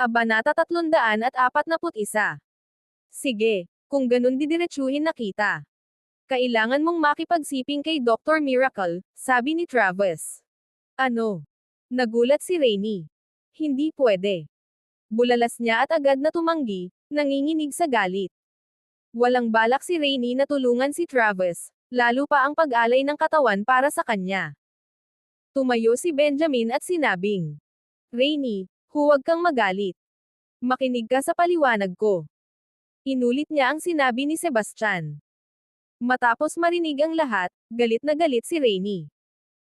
Kabanata 341. Sige, kung ganun didiretsuhin na kita. Kailangan mong makipagsiping kay Dr. Miracle, sabi ni Travis. Ano? Nagulat si Rainy. Hindi pwede. Bulalas niya at agad na tumanggi, nanginginig sa galit. Walang balak si Rainy na tulungan si Travis, lalo pa ang pag-alay ng katawan para sa kanya. Tumayo si Benjamin at sinabing, Rainy, huwag kang magalit. Makinig ka sa paliwanag ko. Inulit niya ang sinabi ni Sebastian. Matapos marinig ang lahat, galit na galit si Rainy.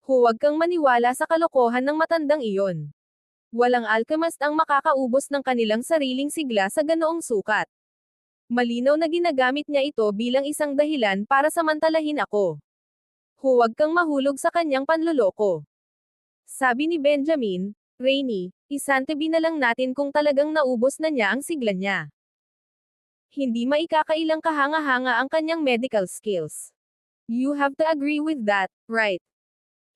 Huwag kang maniwala sa kalokohan ng matandang iyon. Walang alchemist ang makakaubos ng kanilang sariling sigla sa ganoong sukat. Malinaw na ginagamit niya ito bilang isang dahilan para samantalahin ako. Huwag kang mahulog sa kanyang panloloko. Sabi ni Benjamin, Rainy, isantabi na lang natin kung talagang naubos na niya ang sigla niya. Hindi maikakailang kahanga-hanga ang kanyang medical skills. You have to agree with that, right?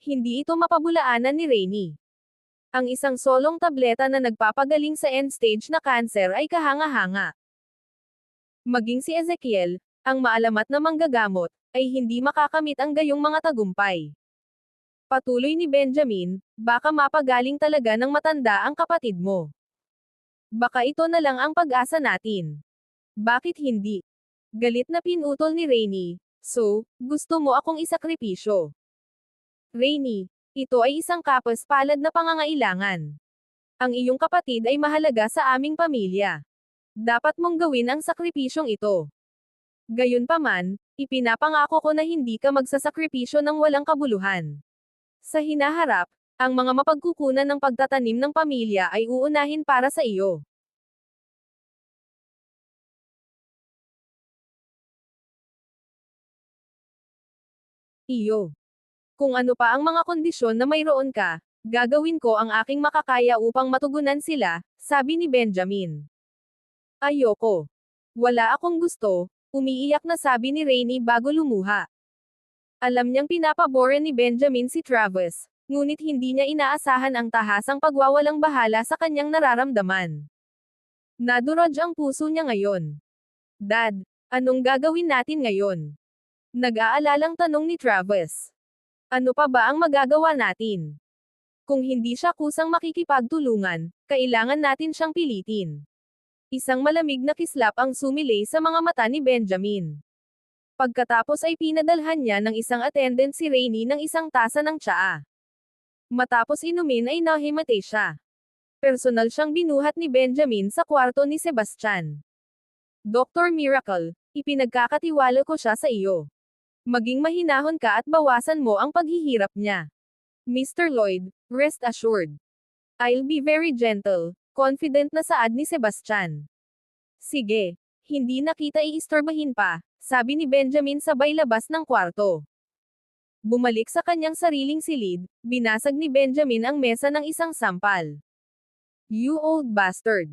Hindi ito mapabulaanan ni Rainy. Ang isang solong tableta na nagpapagaling sa end-stage na cancer ay kahanga-hanga. Maging si Ezekiel, ang maalamat na manggagamot, ay hindi makakamit ang gayong mga tagumpay. Patuloy ni Benjamin, baka mapagaling talaga ng matanda ang kapatid mo. Baka ito na lang ang pag-asa natin. Bakit hindi? Galit na pinutol ni Rainy, so, gusto mo akong isakripisyo. Rainy, ito ay isang kapas palad na pangangailangan. Ang iyong kapatid ay mahalaga sa aming pamilya. Dapat mong gawin ang sakripisyong ito. Gayunpaman, ipinapangako ko na hindi ka magsasakripisyo ng walang kabuluhan. Sa hinaharap, ang mga mapagkukunan ng pagtatanim ng pamilya ay uunahin para sa iyo. Iyo. Kung ano pa ang mga kondisyon na mayroon ka, gagawin ko ang aking makakaya upang matugunan sila, sabi ni Benjamin. Ayoko. Wala akong gusto, umiiyak na sabi ni Rainy bago lumuha. Alam niyang pinapabore ni Benjamin si Travis, ngunit hindi niya inaasahan ang tahasang pagwawalang bahala sa kanyang nararamdaman. Nadurog ang puso niya ngayon. Dad, anong gagawin natin ngayon? Nag-aalalang tanong ni Travis. Ano pa ba ang magagawa natin? Kung hindi siya kusang makikipagtulungan, kailangan natin siyang pilitin. Isang malamig na kislap ang sumilay sa mga mata ni Benjamin. Pagkatapos ay pinadalhan niya ng isang attendant si Rainy ng isang tasa ng tsaa. Matapos inumin ay nahimatay siya. Personal siyang binuhat ni Benjamin sa kwarto ni Sebastian. Dr. Miracle, ipinagkakatiwala ko siya sa iyo. Maging mahinahon ka at bawasan mo ang paghihirap niya. Mr. Lloyd, rest assured. I'll be very gentle, confident na saad ni Sebastian. Sige, hindi na kita iistorbahin pa, sabi ni Benjamin sabay labas ng kwarto. Bumalik sa kanyang sariling silid, binasag ni Benjamin ang mesa ng isang sampal. You old bastard.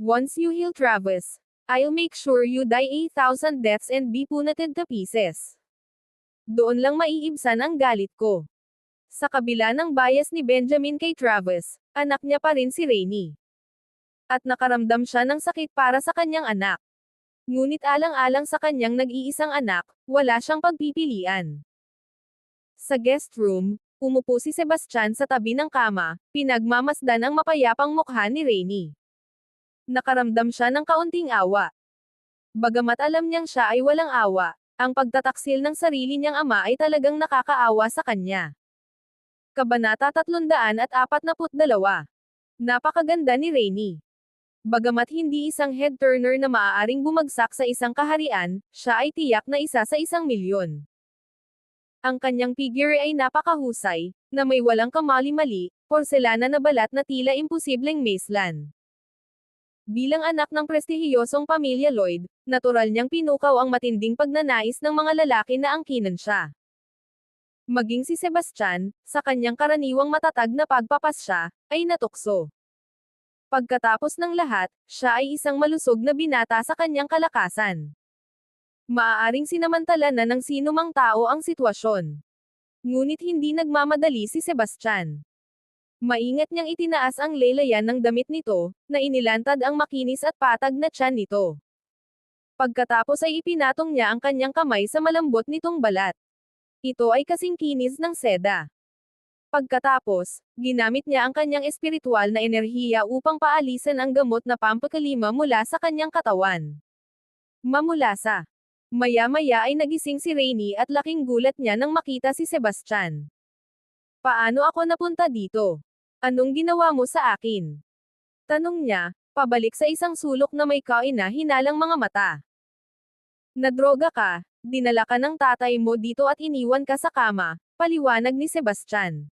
Once you heal Travis, I'll make sure you die 8,000 deaths and be punated to pieces. Doon lang maiibsan ang galit ko. Sa kabila ng bias ni Benjamin kay Travis, anak niya pa rin si Rainy. At nakaramdam siya ng sakit para sa kanyang anak. Ngunit alang-alang sa kanyang nag-iisang anak, wala siyang pagpipilian. Sa guest room, umupo si Sebastian sa tabi ng kama, pinagmamasdan ang mapayapang mukha ni Rainy. Nakaramdam siya ng kaunting awa. Bagamat alam niyang siya ay walang awa, ang pagtataksil ng sarili niyang ama ay talagang nakakaawa sa kanya. Kabanata 342 Napakaganda ni Rainy. Bagamat hindi isang head turner na maaaring bumagsak sa isang kaharian, siya ay tiyak na isa sa isang milyon. Ang kanyang figure ay napakahusay, na may walang kamali-mali, porselana na balat na tila imposibleng maislan. Bilang anak ng prestihiyosong pamilya Lloyd, natural niyang pinukaw ang matinding pagnanais ng mga lalaki na angkinan siya. Maging si Sebastian, sa kanyang karaniwang matatag na pagpapasya, ay natukso. Pagkatapos ng lahat, siya ay isang malusog na binata sa kanyang kalakasan. Maaaring sinamantala na ng sinumang tao ang sitwasyon. Ngunit hindi nagmamadali si Sebastian. Maingat niyang itinaas ang lelayan ng damit nito, na inilantad ang makinis at patag na tiyan nito. Pagkatapos ay ipinatong niya ang kanyang kamay sa malambot nitong balat. Ito ay kasing kinis ng seda. Pagkatapos, ginamit niya ang kanyang espiritual na enerhiya upang paalisan ang gamot na pampakalima mula sa kanyang katawan. Mamulasa. Maya-maya ay nagising si Rainy at laking gulat niya nang makita si Sebastian. Paano ako napunta dito? Anong ginawa mo sa akin? Tanong niya, pabalik sa isang sulok na may kaina hinalang mga mata. Nadroga ka, dinala ka ng tatay mo dito at iniwan ka sa kama, paliwanag ni Sebastian.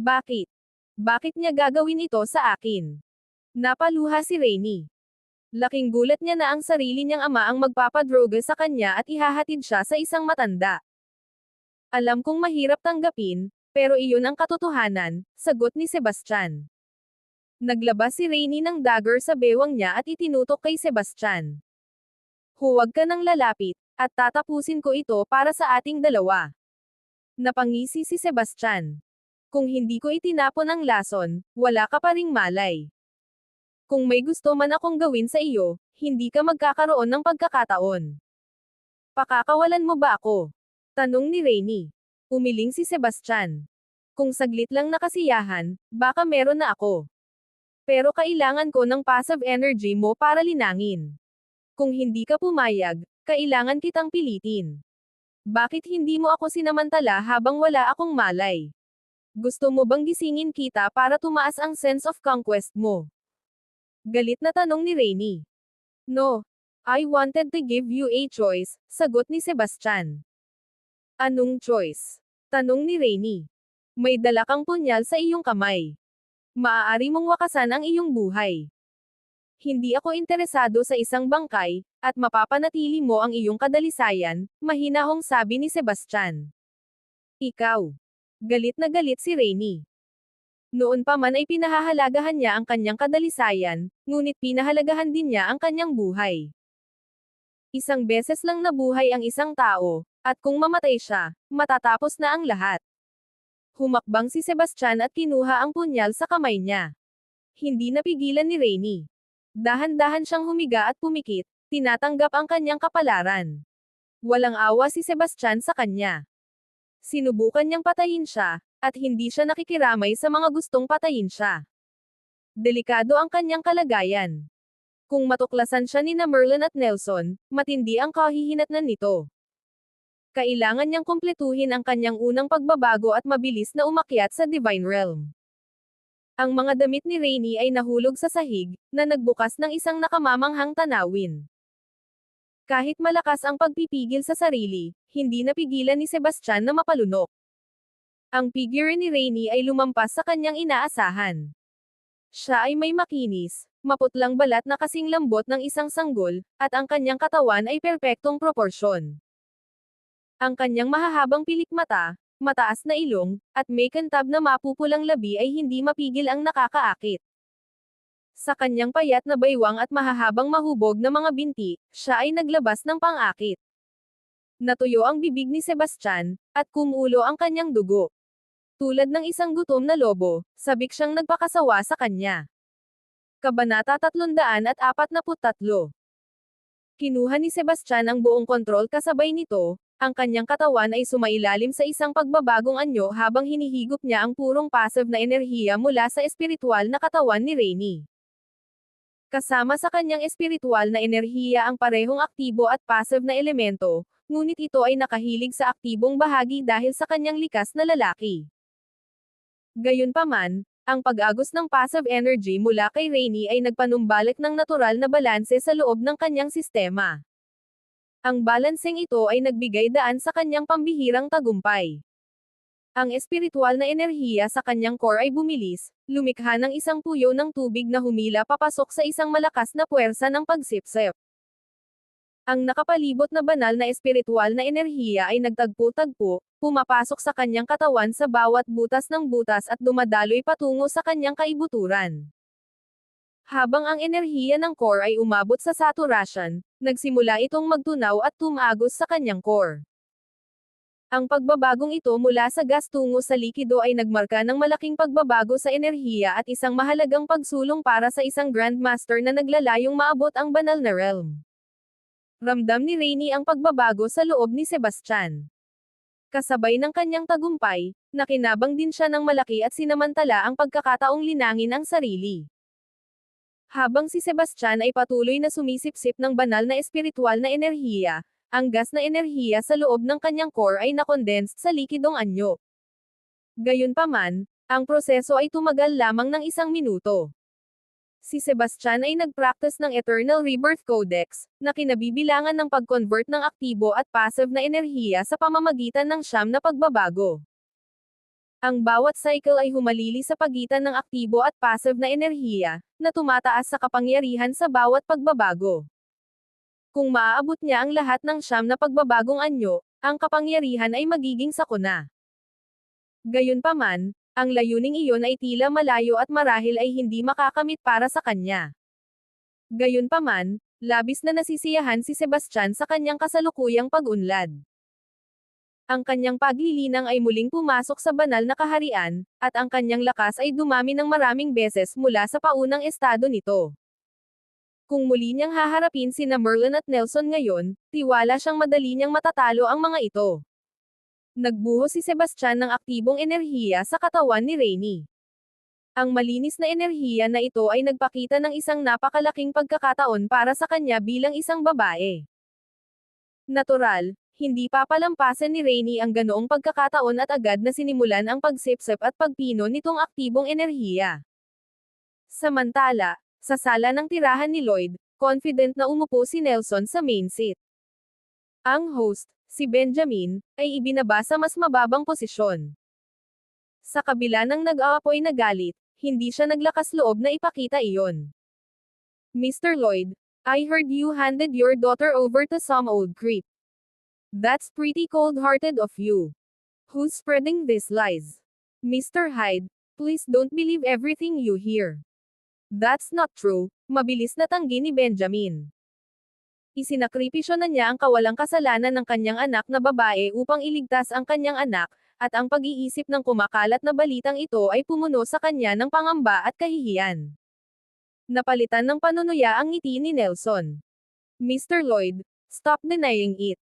Bakit? Bakit niya gagawin ito sa akin? Napaluha si Rainy. Laking gulat niya na ang sarili niyang ama ang magpapadroga sa kanya at ihahatid siya sa isang matanda. Alam kong mahirap tanggapin, pero iyon ang katotohanan, sagot ni Sebastian. Naglabas si Rainy ng dagger sa bewang niya at itinutok kay Sebastian. Huwag ka nang lalapit, at tatapusin ko ito para sa ating dalawa. Napangisi si Sebastian. Kung hindi ko itinapon ang lason, wala ka pa ring malay. Kung may gusto man akong gawin sa iyo, hindi ka magkakaroon ng pagkakataon. Pakakawalan mo ba ako? Tanong ni Rainy. Umiling si Sebastian. Kung saglit lang nakasiyahan, baka meron na ako. Pero kailangan ko ng passive energy mo para linangin. Kung hindi ka pumayag, kailangan kitang pilitin. Bakit hindi mo ako sinamantala habang wala akong malay? Gusto mo bang gisingin kita para tumaas ang sense of conquest mo? Galit na tanong ni Rainy. No. I wanted to give you a choice, sagot ni Sebastian. Anong choice? Tanong ni Rainy. May dala kang punyal sa iyong kamay. Maaari mong wakasan ang iyong buhay. Hindi ako interesado sa isang bangkay, at mapapanatili mo ang iyong kadalisayan, mahinahong sabi ni Sebastian. Ikaw. Galit na galit si Rainy. Noon pa man ay pinahahalagahan niya ang kanyang kadalisayan, ngunit pinahalagahan din niya ang kanyang buhay. Isang beses lang nabuhay ang isang tao, at kung mamatay siya, matatapos na ang lahat. Humakbang si Sebastian at kinuha ang punyal sa kamay niya. Hindi napigilan ni Rainy. Dahan-dahan siyang humiga at pumikit, tinatanggap ang kanyang kapalaran. Walang awa si Sebastian sa kanya. Sinubukan niyang patayin siya, at hindi siya nakikiramay sa mga gustong patayin siya. Delikado ang kanyang kalagayan. Kung matuklasan siya ni na Merlin at Nelson, matindi ang kahihinatnan nito. Kailangan niyang kumpletuhin ang kanyang unang pagbabago at mabilis na umakyat sa Divine Realm. Ang mga damit ni Rainy ay nahulog sa sahig, na nagbukas ng isang nakamamanghang tanawin. Kahit malakas ang pagpipigil sa sarili, hindi napigilan ni Sebastian na mapalunok. Ang figure ni Rainy ay lumampas sa kanyang inaasahan. Siya ay may makinis, maputlang balat na kasing lambot ng isang sanggol, at ang kanyang katawan ay perpektong proporsyon. Ang kanyang mahahabang pilikmata, mataas na ilong, at may kantab na mapupulang labi ay hindi mapigil ang nakakaakit. Sa kanyang payat na baywang at mahahabang mahubog na mga binti, siya ay naglabas ng pangakit. Natuyo ang bibig ni Sebastian, at kumulo ang kanyang dugo. Tulad ng isang gutom na lobo, sabik siyang nagpakasawa sa kanya. Kabanata 343 Kinuha ni Sebastian ang buong kontrol kasabay nito, ang kanyang katawan ay sumailalim sa isang pagbabagong anyo habang hinihigop niya ang purong passive na enerhiya mula sa espiritual na katawan ni Rainy. Kasama sa kanyang espiritual na enerhiya ang parehong aktibo at passive na elemento, ngunit ito ay nakahilig sa aktibong bahagi dahil sa kanyang likas na lalaki. Gayunpaman, ang pag-agos ng passive energy mula kay Rainy ay nagpanumbalik ng natural na balanse sa loob ng kanyang sistema. Ang balanseng ito ay nagbigay daan sa kanyang pambihirang tagumpay. Ang espiritual na enerhiya sa kanyang core ay bumilis, lumikha ng isang puyo ng tubig na humila papasok sa isang malakas na puwersa ng pagsipsip. Ang nakapalibot na banal na espiritual na enerhiya ay nagtagpo-tagpo, pumapasok sa kanyang katawan sa bawat butas ng butas at dumadaloy patungo sa kanyang kaibuturan. Habang ang enerhiya ng core ay umabot sa saturation, nagsimula itong magtunaw at tumagos sa kanyang core. Ang pagbabagong ito mula sa gas tungo sa likido ay nagmarka ng malaking pagbabago sa enerhiya at isang mahalagang pagsulong para sa isang Grandmaster na naglalayong maabot ang banal na realm. Ramdam ni Rainy ang pagbabago sa loob ni Sebastian. Kasabay ng kanyang tagumpay, nakinabang din siya ng malaki at sinamantala ang pagkakataong linangin ang sarili. Habang si Sebastian ay patuloy na sumisipsip ng banal na espiritual na enerhiya, ang gas na enerhiya sa loob ng kanyang core ay nakondensed sa likidong anyo. Gayunpaman, ang proseso ay tumagal lamang ng isang minuto. Si Sebastian ay nagpractice ng Eternal Rebirth Codex, na kinabibilangan ng pag-convert ng aktibo at passive na enerhiya sa pamamagitan ng siyam na pagbabago. Ang bawat cycle ay humalili sa pagitan ng aktibo at passive na enerhiya, na tumataas sa kapangyarihan sa bawat pagbabago. Kung maaabot niya ang lahat ng siyam na pagbabagong anyo, ang kapangyarihan ay magiging sakuna. Gayunpaman, ang layuning iyon ay tila malayo at marahil ay hindi makakamit para sa kanya. Gayunpaman, labis na nasisiyahan si Sebastian sa kanyang kasalukuyang pag-unlad. Ang kanyang paglilinang ay muling pumasok sa banal na kaharian, at ang kanyang lakas ay dumami ng maraming beses mula sa paunang estado nito. Kung muli niyang haharapin sina Merlin at Nelson ngayon, tiwala siyang madali niyang matatalo ang mga ito. Nagbuho si Sebastian ng aktibong enerhiya sa katawan ni Rainy. Ang malinis na enerhiya na ito ay nagpakita ng isang napakalaking pagkakataon para sa kanya bilang isang babae. Natural, hindi papalampasan ni Rainy ang ganoong pagkakataon at agad na sinimulan ang pagsipsip at pagpino nitong aktibong enerhiya. Samantala, sa sala ng tirahan ni Lloyd, confident na umupo si Nelson sa main seat. Ang host, si Benjamin, ay ibinaba sa mas mababang posisyon. Sa kabila ng nag-aapoy na galit, hindi siya naglakas loob na ipakita iyon. Mr. Lloyd, I heard you handed your daughter over to some old creep. That's pretty cold-hearted of you. Who's spreading these lies? Mr. Hyde, please don't believe everything you hear. That's not true, mabilis na tanggi ni Benjamin. Isinakripisyo na niya ang kawalang kasalanan ng kanyang anak na babae upang iligtas ang kanyang anak, at ang pag-iisip ng kumakalat na balitang ito ay pumuno sa kanya ng pangamba at kahihiyan. Napalitan ng panunuya ang ngiti ni Nelson. Mr. Lloyd, stop denying it.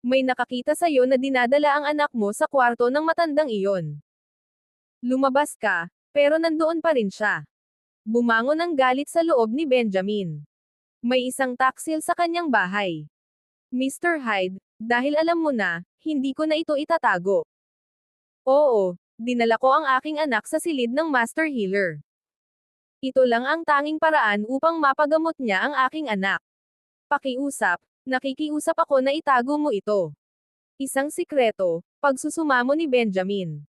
May nakakita sa iyo na dinadala ang anak mo sa kwarto ng matandang iyon. Lumabas ka, pero nandoon pa rin siya. Bumangon ang galit sa loob ni Benjamin. May isang taksil sa kanyang bahay. Mr. Hyde, dahil alam mo na, hindi ko na ito itatago. Oo, dinala ko ang aking anak sa silid ng Master Healer. Ito lang ang tanging paraan upang mapagamot niya ang aking anak. Pakiusap, nakikiusap ako na itago mo ito. Isang sikreto, pagsusumamo ni Benjamin.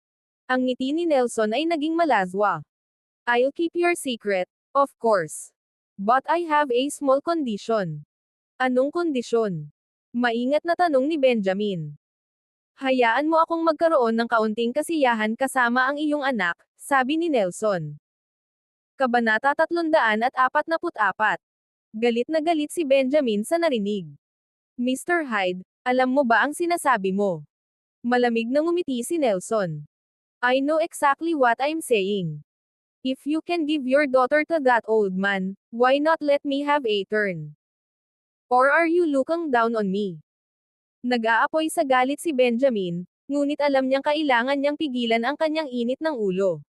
Ang ngiti ni Nelson ay naging malazwa. I'll keep your secret, of course. But I have a small condition. Anong kondisyon? Maingat na tanong ni Benjamin. Hayaan mo akong magkaroon ng kaunting kasiyahan kasama ang iyong anak, sabi ni Nelson. Kabanata 344. Galit na galit si Benjamin sa narinig. Mr. Hyde, alam mo ba ang sinasabi mo? Malamig na ngumiti si Nelson. I know exactly what I'm saying. If you can give your daughter to that old man, why not let me have a turn? Or are you looking down on me? Nag-aapoy sa galit si Benjamin, ngunit alam niyang kailangan niyang pigilan ang kanyang init ng ulo.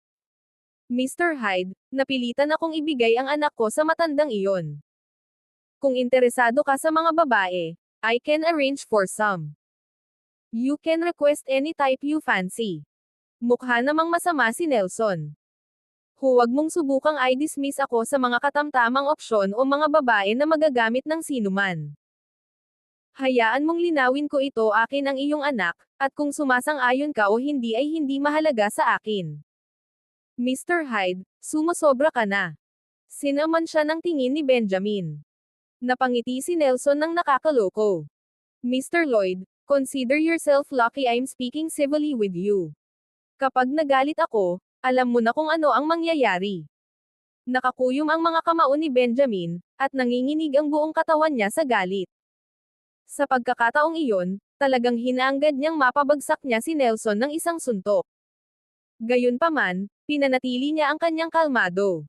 Mr. Hyde, napilitan akong ibigay ang anak ko sa matandang iyon. Kung interesado ka sa mga babae, I can arrange for some. You can request any type you fancy. Mukha namang masama si Nelson. Huwag mong subukang i-dismiss ako sa mga katamtamang opsyon o mga babae na magagamit ng sinuman. Hayaan mong linawin ko ito akin ang iyong anak, at kung sumasang-ayon ka o hindi ay hindi mahalaga sa akin. Mr. Hyde, sumosobra ka na. Sinaman siya ng tingin ni Benjamin. Napangiti si Nelson ng nakakaloko. Mr. Lloyd, consider yourself lucky I'm speaking civilly with you. Kapag nagalit ako, alam mo na kung ano ang mangyayari. Nakakuyom ang mga kamao ni Benjamin, at nanginginig ang buong katawan niya sa galit. Sa pagkakataong iyon, Talagang hinaanggad niyang mapabagsak niya si Nelson ng isang suntok. Gayunpaman, pinanatili niya ang kanyang kalmado.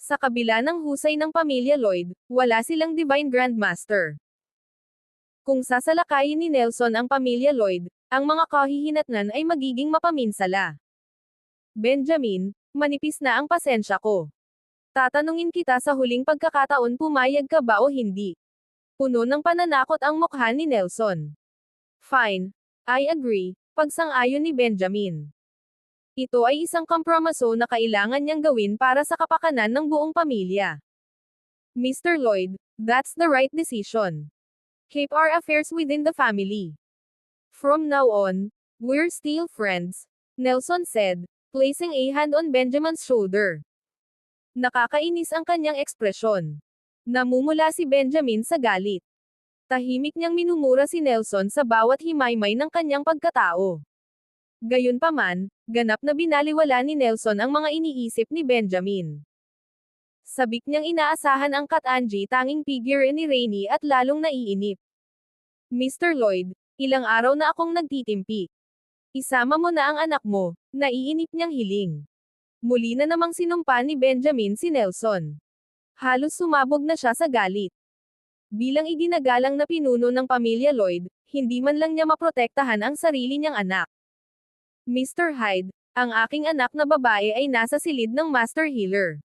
Sa kabila ng husay ng pamilya Lloyd, wala silang Divine Grandmaster. Kung sasalakayin ni Nelson ang pamilya Lloyd, ang mga kahihinatnan ay magiging mapaminsala. Benjamin, manipis na ang pasensya ko. Tatanungin kita sa huling pagkakataon pumayag ka ba o hindi. Puno ng pananakot ang mukha ni Nelson. Fine. I agree, pagsang-ayon ni Benjamin. Ito ay isang kompromiso na kailangan niyang gawin para sa kapakanan ng buong pamilya. Mr. Lloyd, that's the right decision. Keep our affairs within the family. From now on, we're still friends, Nelson said, placing a hand on Benjamin's shoulder. Nakakainis ang kanyang ekspresyon. Namumula si Benjamin sa galit. Tahimik niyang minumura si Nelson sa bawat himaymay ng kanyang pagkatao. Gayunpaman, ganap na binaliwala ni Nelson ang mga iniisip ni Benjamin. Sabik niyang inaasahan ang Kat-Anji tanging figure ni Rainy at lalong naiinip. Mr. Lloyd, ilang araw na akong nagtitimpi. Isama mo na ang anak mo, naiinip niyang hiling. Muli na namang sinumpa ni Benjamin si Nelson. Halos sumabog na siya sa galit. Bilang iginagalang na pinuno ng pamilya Lloyd, hindi man lang niya maprotektahan ang sarili niyang anak. Mr. Hyde, ang aking anak na babae ay nasa silid ng Master Healer.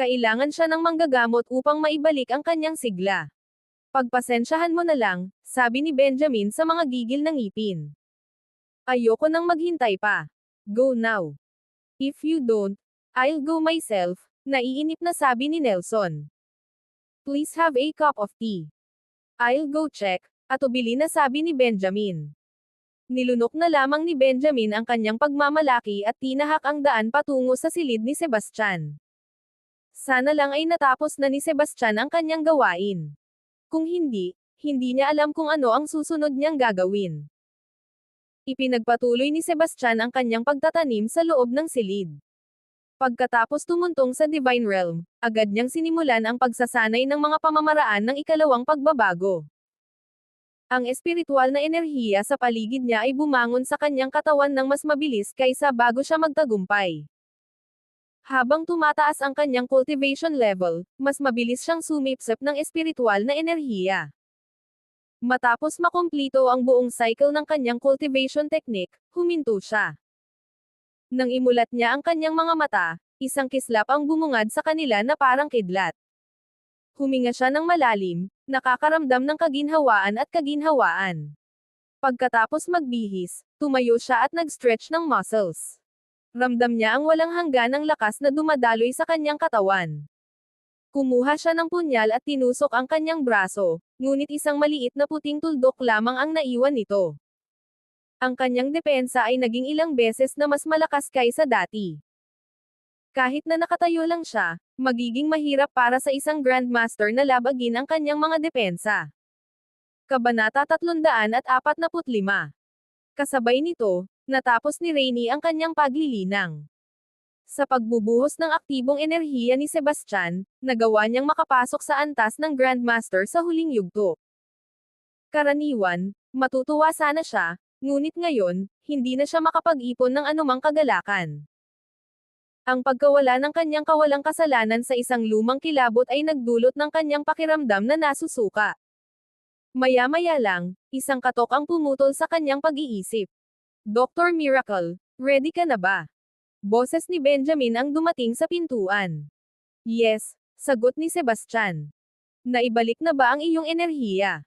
Kailangan siya ng manggagamot upang maibalik ang kanyang sigla. Pagpasensyahan mo na lang, sabi ni Benjamin sa mga gigil ng ngipin. Ayoko nang maghintay pa. Go now. If you don't, I'll go myself, naiinip na sabi ni Nelson. Please have a cup of tea. I'll go check, atubili na sabi ni Benjamin. Nilunok na lamang ni Benjamin ang kanyang pagmamalaki at tinahak ang daan patungo sa silid ni Sebastian. Sana lang ay natapos na ni Sebastian ang kanyang gawain. Kung hindi, hindi niya alam kung ano ang susunod niyang gagawin. Ipinagpatuloy ni Sebastian ang kanyang pagtatanim sa loob ng silid. Pagkatapos tumuntong sa Divine Realm, agad niyang sinimulan ang pagsasanay ng mga pamamaraan ng ikalawang pagbabago. Ang espiritual na enerhiya sa paligid niya ay bumangon sa kanyang katawan ng mas mabilis kaysa bago siya magtagumpay. Habang tumataas ang kanyang cultivation level, mas mabilis siyang sumipsip ng espiritual na enerhiya. Matapos makumplito ang buong cycle ng kanyang cultivation technique, huminto siya. Nang imulat niya ang kanyang mga mata, isang kislap ang bumungad sa kanila na parang kidlat. Huminga siya ng malalim, nakakaramdam ng kaginhawaan at kaginhawaan. Pagkatapos magbihis, tumayo siya at nag-stretch ng muscles. Ramdam niya ang walang hangganang lakas na dumadaloy sa kanyang katawan. Kumuha siya ng punyal at tinusok ang kanyang braso, ngunit isang maliit na puting tuldok lamang ang naiwan nito. Ang kanyang depensa ay naging ilang beses na mas malakas kaysa dati. Kahit na nakatayo lang siya, magiging mahirap para sa isang Grandmaster na labagin ang kanyang mga depensa. Kabanata 345 Kasabay nito, natapos ni Rainy ang kanyang paglilinang. Sa pagbubuhos ng aktibong enerhiya ni Sebastian, nagawa niyang makapasok sa antas ng Grandmaster sa huling yugto. Karaniwan, matutuwa sana siya, ngunit ngayon, hindi na siya makapag-ipon ng anumang kagalakan. Ang pagkawala ng kanyang kawalang kasalanan sa isang lumang kilabot ay nagdulot ng kanyang pakiramdam na nasusuka. Maya-maya lang, isang katok ang pumutol sa kanyang pag-iisip. Dr. Miracle, ready ka na ba? Boses ni Benjamin ang dumating sa pintuan. Yes, sagot ni Sebastian. Naibalik na ba ang iyong enerhiya?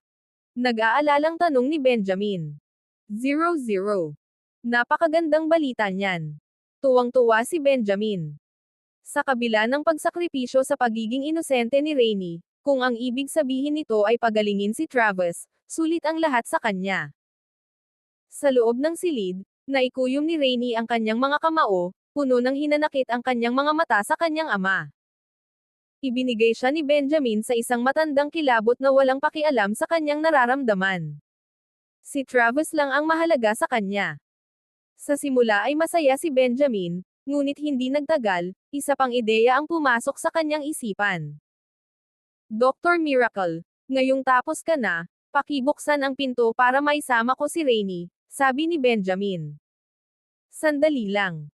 Nag-aalalang tanong ni Benjamin. Zero zero. Napakagandang balita niyan. Tuwang-tuwa si Benjamin. Sa kabila ng pagsakripisyo sa pagiging inosente ni Rainy, kung ang ibig sabihin nito ay pagalingin si Travis, sulit ang lahat sa kanya. Sa loob ng silid, naikuyom ni Rainy ang kanyang mga kamao, puno ng hinanakit ang kanyang mga mata sa kanyang ama. Ibinigay siya ni Benjamin sa isang matandang kilabot na walang pakialam sa kanyang nararamdaman. Si Travis lang ang mahalaga sa kanya. Sa simula ay masaya si Benjamin, ngunit hindi nagtagal, isa pang ideya ang pumasok sa kanyang isipan. Dr. Miracle, ngayong tapos ka na, pakibuksan ang pinto para maisama ko si Rainy, sabi ni Benjamin. Sandali lang.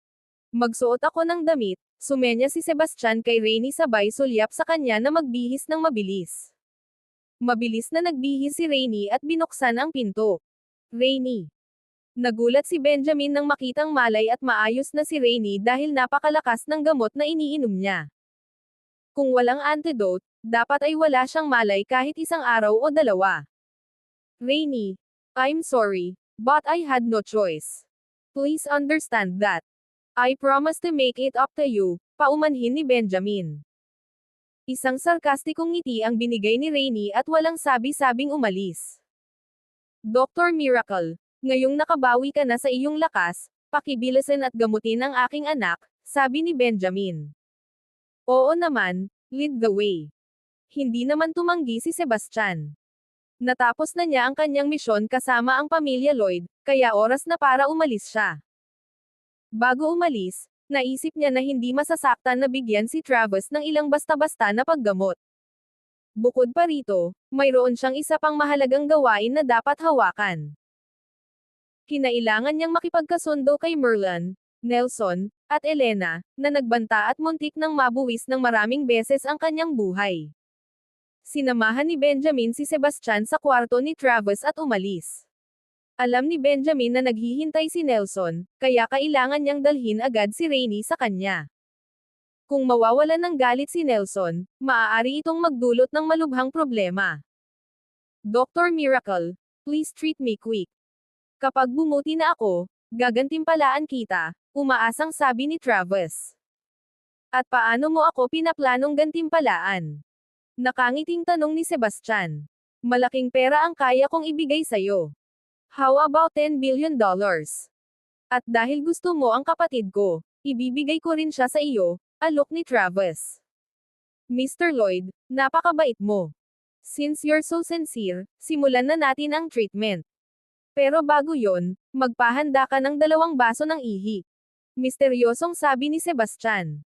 Magsuot ako ng damit, sumenya si Sebastian kay Rainy sabay sulyap sa kanya na magbihis ng mabilis. Mabilis na nagbihis si Rainy at binuksan ang pinto. Rainy. Nagulat si Benjamin nang makitang malay at maayos na si Rainy dahil napakalakas ng gamot na iniinom niya. Kung walang antidote, dapat ay wala siyang malay kahit isang araw o dalawa. Rainy, I'm sorry, but I had no choice. Please understand that. I promise to make it up to you, paumanhin ni Benjamin. Isang sarkastikong ngiti ang binigay ni Rainy at walang sabi-sabing umalis. Dr. Miracle, ngayong nakabawi ka na sa iyong lakas, pakibilisan at gamutin ang aking anak, sabi ni Benjamin. Oo naman, lead the way. Hindi naman tumanggi si Sebastian. Natapos na niya ang kanyang misyon kasama ang pamilya Lloyd, kaya oras na para umalis siya. Bago umalis, naisip niya na hindi masasaktan na bigyan si Travis ng ilang basta-basta na paggamot. Bukod pa rito, mayroon siyang isa pang mahalagang gawain na dapat hawakan. Kinailangan niyang makipagkasundo kay Merlin, Nelson, at Elena, na nagbanta at muntik ng mabuwis ng maraming beses ang kanyang buhay. Sinamahan ni Benjamin si Sebastian sa kwarto ni Travis at umalis. Alam ni Benjamin na naghihintay si Nelson, kaya kailangan niyang dalhin agad si Rainy sa kanya. Kung mawawalan ng galit si Nelson, maaari itong magdulot ng malubhang problema. Dr. Miracle, please treat me quick. Kapag bumuti na ako, gagantimpalaan kita, umaasang sabi ni Travis. At paano mo ako pinaplanong gantimpalaan? Nakangiting tanong ni Sebastian. Malaking pera ang kaya kong ibigay sa'yo. How about 10 billion dollars? At dahil gusto mo ang kapatid ko, ibibigay ko rin siya sa iyo, alok ni Travis. Mr. Lloyd, napakabait mo. Since you're so sincere, simulan na natin ang treatment. Pero bago yon, magpahanda ka ng dalawang baso ng ihi. Misteryosong sabi ni Sebastian.